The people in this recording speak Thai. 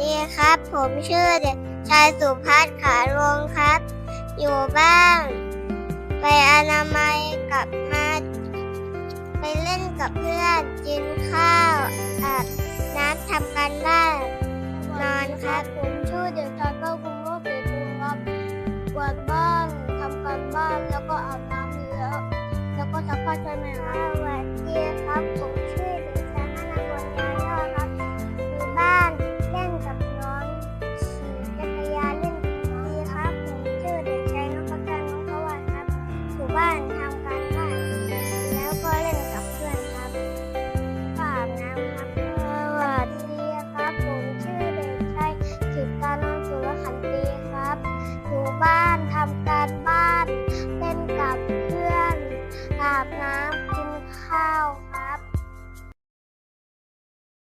ดีครับ ผมชื่อเด็กชายสุพัฒน์ขาลงครับ อยู่บ้านไปอนามัยกลับมา ไปเล่นกับเพื่อนกินข้าวอาบน้ำทำกันบ้านนอนครับ ผมชื่อเด็กชายก็คุณโมเกตุครับกวาดบ้านทำการบ้านแล้วก็อาบน้ำแล้วแล้วก็ซักผ้าใช่ไหมครับวันนี้ครับผม บ้านทำการบ้านเล่นกับเพื่อนอาบน้ำ